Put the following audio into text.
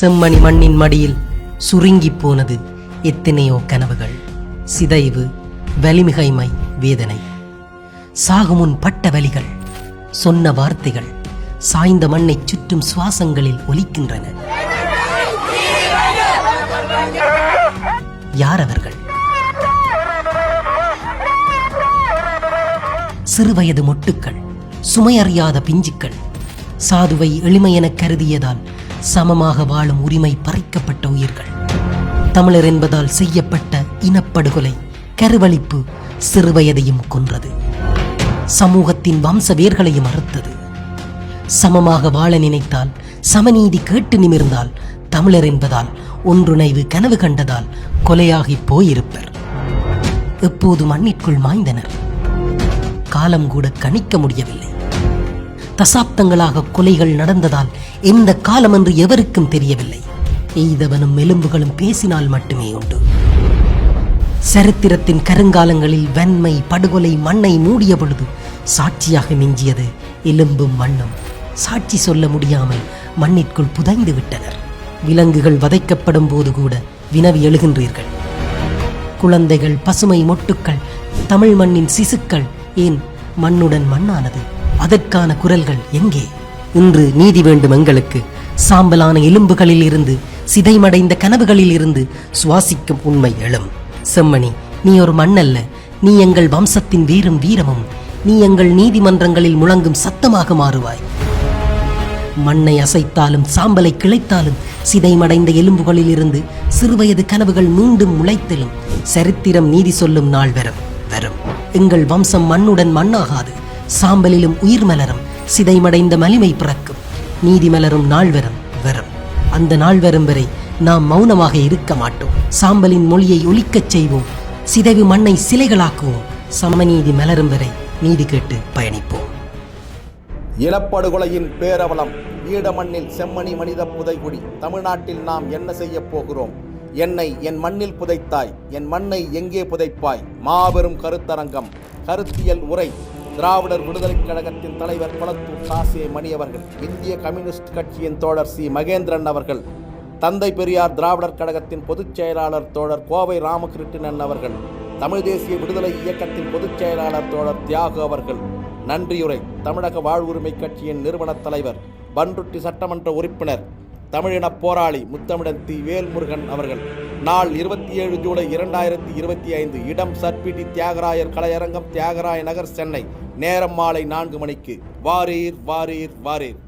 செம்மணி மண்ணின் மடியில் சுருங்கிப் போனது எத்தனையோ கனவுகள். சிதைவு வலிமிகைமை வேதனை. சாகுமுன் பட்ட வலிகள் சொன்ன வார்த்தைகள் சாய்ந்த மண்ணைச் சுற்றும் சுவாசங்களில் ஒலிக்கின்றன. யார் அவர்கள் சிறுவயது மொட்டுக்கள் சுமையறியாத பிஞ்சுக்கள். சாதுவை எளிமையெனக் கருதியதால் சமமாக வாழும் உரிமை பறிக்கப்பட்ட உயிர்கள். தமிழர் என்பதால் செய்யப்பட்ட இனப்படுகொலை கருவழிப்பு சிறுவயதையும் கொன்றது. சமூகத்தின் வம்ச வேர்களையும் அறுத்தது. சமமாக வாழ நினைத்தால் சமநீதி கேட்டு நிமிர்ந்தால் தமிழர் என்பதால் ஒன்றுணைவு கனவு கண்டதால் கொலையாகி போயிருப்பர். எப்போது மண்ணிற்குள் மாய்ந்தனர்? காலம் கூட கணிக்க முடியவில்லை. தசாப்தங்களாக கொலைகள் நடந்ததால் எந்த காலம் என்று எவருக்கும் தெரியவில்லை. எய்தவனும் எலும்புகளும் பேசினால் மட்டுமே உண்டு. சரித்திரத்தின் கருங்காலங்களில் வெண்மை படுகொலை மண்ணை மூடிய பொழுது சாட்சியாக மிஞ்சியது எலும்பும் மண்ணும் சாட்சி சொல்ல முடியாமல் மண்ணிற்குள் புதைந்து விட்டனர். விலங்குகள் வதைக்கப்படும் போது கூட வினவி எழுகின்றீர்கள். குழந்தைகள் பசுமை மொட்டுக்கள் தமிழ் மண்ணின் சிசுக்கள் ஏன் மண்ணுடன் மண்ணானது? அதற்கான குரல்கள் எங்கே? இன்று நீதி வேண்டும் எங்களுக்கு. சாம்பலான எலும்புகளில் இருந்து சிதைமடைந்த கனவுகளில் இருந்து சுவாசிக்கும் உண்மை எழும். செம்மணி நீ ஒரு மண்ணல்ல. நீ எங்கள் வம்சத்தின் வீரம் வீரமும். நீ எங்கள் நீதிமன்றங்களில் முழங்கும் சத்தமாக மாறுவாய். மண்ணை அசைத்தாலும் சாம்பலை கிளைத்தாலும் சிதைமடைந்த எலும்புகளில் இருந்து சிறுவயது கனவுகள் மீண்டும் முளைத்தெழும். சரித்திரம் நீதி சொல்லும் நாள் வரும் வரும். எங்கள் வம்சம் மண்ணுடன் மண்ணாகாது. சாம்பலிலும் உயிர் மலரும் சிதைமடைந்த மலிமை பிறக்கும். நீதி மலரும் நாள் வரும் அந்த நாள்வரும் வரை நாம் மௌனமாக இருக்க மாட்டோம். சாம்பலின் மொழியை ஒலிக்கச் செய்வோம். சிதைவு மண்ணை சிலைகளாக்குவோம். சமநீதி மலரும் வரை நீதி கேட்டு பயணிப்போம். இனப்படுகொலையின் பேரவலம் ஈழமண்ணில் செம்மணி மனித புதைகுடி. தமிழ்நாட்டில் நாம் என்ன செய்யப் போகிறோம்? என்னை என் மண்ணில் புதைத்தாய் என் மண்ணை எங்கே புதைப்பாய்? மாபெரும் கருத்தரங்கம் கருத்தியல் உரை திராவிடர் விடுதலைக் கழகத்தின் தலைவர் குளத்தூர் காசே மணி அவர்கள் இந்திய கம்யூனிஸ்ட் கட்சியின் தோழர் சி. மகேந்திரன் அவர்கள் தந்தை பெரியார் திராவிடர் கழகத்தின் பொதுச் செயலாளர் தோழர் கோவை ராமகிருஷ்ணன் அவர்கள் தமிழ் தேசிய விடுதலை இயக்கத்தின் பொதுச் செயலாளர் தோழர் தியாகு அவர்கள். நன்றியுரை. தமிழக வாழ்வுரிமை கட்சியின் நிறுவனத் தலைவர் பன்ருட்டி சட்டமன்ற உறுப்பினர் தமிழின போராளி முத்தமிழன் தி. வேல்முருகன் அவர்கள் நாள் இருபத்தி ஏழு ஜூலை இரண்டாயிரத்தி இருபத்தி ஐந்து இடம் சர்பிடி தியாகராயர் கலையரங்கம் தியாகராய நகர் சென்னை. நேரம் மாலை நான்கு மணிக்கு. வாரீர் வாரீர் வாரீர்.